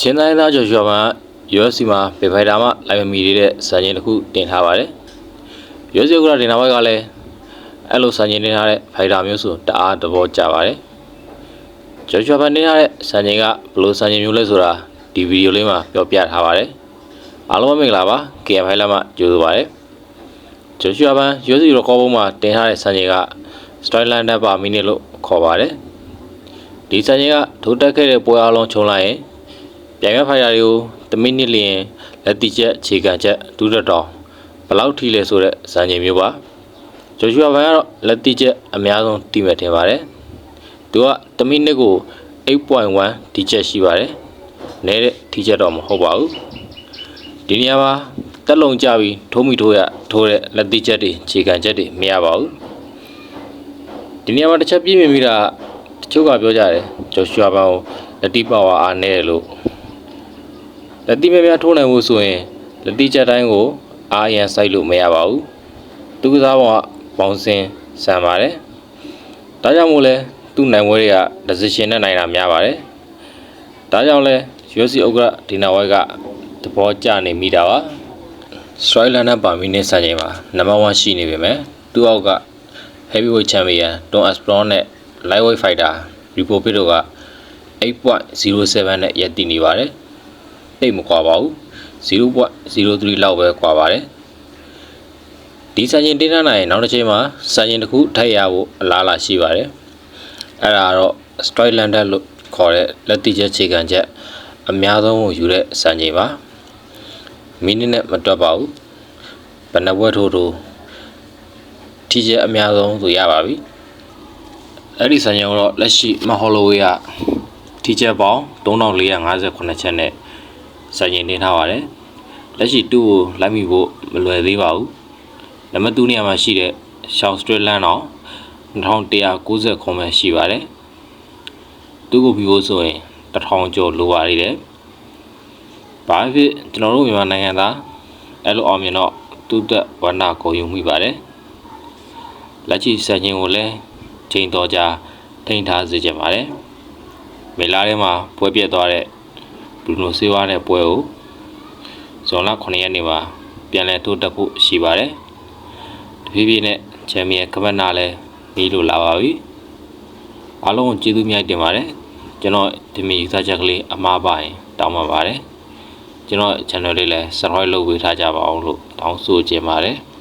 ချင်းတိုင်းသားကျော်ရွှေပန် UFC မှာပေဖိုင်တာမှလိုက်မမီနေတဲ့စံချိန်တစ်ခုတင်ထားပါတယ်။ UFC ကတင်ထားဘက်ကလည်းအဲ့လိုစံချိန်တင်ထားတဲ့ဖိုင်တာမျိုးဆိုတအားသဘောကျပါတယ်။ကျော်ရွှေပန်တင်ထားတဲ့စံချိန်ကဘယ်လိုစံချိန်မျိုးလဲဆိုတာဒီဗီဒီယိုလေးမှာပြောပြထားပါတယ်။အားလုံးပဲမင်္ဂလာပါ။ KM ဖိုင်လာမှကြိုဆိုပါရစေ။ကျော်ရွှေပန် UFC ရောကောပုံမှာတင်ထားတဲ့စံချိန်က Storylander per minute လို့ခေါ်ပါတယ်။ဒီစံချိန်ကထိုးတက်ခဲ့တဲ့ပွဲအလုံးခြုံလိုက်ရင် ပြိုင်ပွဲဖိုင်တာတွေကိုတမိနစ်လျင်လက်တိချက်အခြေခံချက်ဒုတက်တော်ဘယ်လောက်ထိလဲဆိုတဲ့စံချိန်မျိုးပါဂျိုရှူအာဘန်ကတော့လက်တိချက်အများဆုံးတိမဲ့ထင်ပါတယ်သူကတမိနစ်ကို8.1ဒီချက်ရှိပါတယ်နဲတဲ့ဒီချက်တော့မဟုတ်ပါဘူးဒီနေရာမှာတက်လုံကြပြီးထိုးမိထိုးရထိုးတဲ့လက်တိချက်တွေအခြေခံချက်တွေမရပါဘူးဒီနေရာမှာတစ်ချက်ပြည့်မြင်မိတာတချို့ကပြောကြတယ်ဂျိုရှူအာဘန်ကိုလက်တိပါဝါအားနည်းတယ်လို့ လက်တိများများထိုးနိုင်ဖို့ဆိုရင်လက်တိချက်တိုင်းကိုအာရန်စိုက်လို့မရပါဘူးသူကစားပေါ်ကဘောင်စင်ဆန်ပါတယ်ဒါကြောင့်မို့လဲသူ့နိုင်ပွဲတွေက decision နဲ့နိုင်တာများပါတယ်ဒါကြောင့်လဲ UFC ဥက္ကဋ္ဌဒီနာဝိုက်ကသဘောကျနေမိတာပါ strike line နဲ့ပါမီနစ်စံချိန်မှာ number 1ရှိနေပေမဲ့သူ့အောက်က heavyweight champion Don Aspinall နဲ့ lightweight fighter Rico Pito က8.07နဲ့ရပ်တည်နေပါတယ် တိတ်မကွာပါဘူး0.03လောက်ပဲကွာပါတယ်ဒီစံချိန်တင်းထားနိုင်ရင်နောက်တစ်ချိန်မှာစံချိန်တစ်ခုထိုက်ရဖို့အလားအလာရှိပါတယ်အဲ့ဒါတော့ strike lander လို့ခေါ်တဲ့လက်တိချက်ခြေခံချက်အများဆုံးကိုယူတဲ့စံချိန်ပါမိနစ်နဲ့မတွက်ပါဘူးဘယ်နှဘွဲထိုးထိုးထိချက်အများဆုံးဆိုရပါပြီအဲ့ဒီစံချိန်ကတော့လက်ရှိမဟော်လိုဝေးကထိချက်ပေါင်း3458ချက်နဲ့ စံချိန်တင်ထားပါတယ်လက်ရှိတူကိုလိုက်မိဖို့မလွယ်သေးပါဘူးနံပါတ်2နေရာမှာရှိတဲ့ South Street Land တော့2190ခုမှရှိပါတယ်သူကိုပြီးဖို့ဆိုရင်1000ကျော်လိုပါသေးတယ်ဘာဖြစ်ကျွန်တော်တို့မြန်မာနိုင်ငံသားအဲ့လိုအောင်မြင်တော့သူ့တက်ဝန္နာကိုယူမိပါတယ်လက်ရှိစံချိန်ကိုလည်းချိန်တော်ကြာထိန်းထားစေချင်ပါတယ်မေလာထဲမှာပွဲပြတ်သွားတဲ့ ဘရူနိုဆေးဝါးနဲ့ပွဲကိုဇွန်လ9ရက်နေ့မှာပြန်လည်ထိုးတက်ဖို့ရှိပါတယ်။တဖြည်းဖြည်းနဲ့ချန်ပီယံကမ္ဘာနာလည်းပြီးလို့လာပါပြီ။အားလုံးကိုကျေးဇူးများတင်ပါတယ်။ကျွန်တော်ဒီမီယူဆချက်ကလေးအမှားပါရင်တောင်းပန်ပါတယ်။ကျွန်တော် channel လေးလည်း subscribe လုပ်ပေးထားကြပါအောင်လို့တောင်းဆိုချင်ပါတယ်။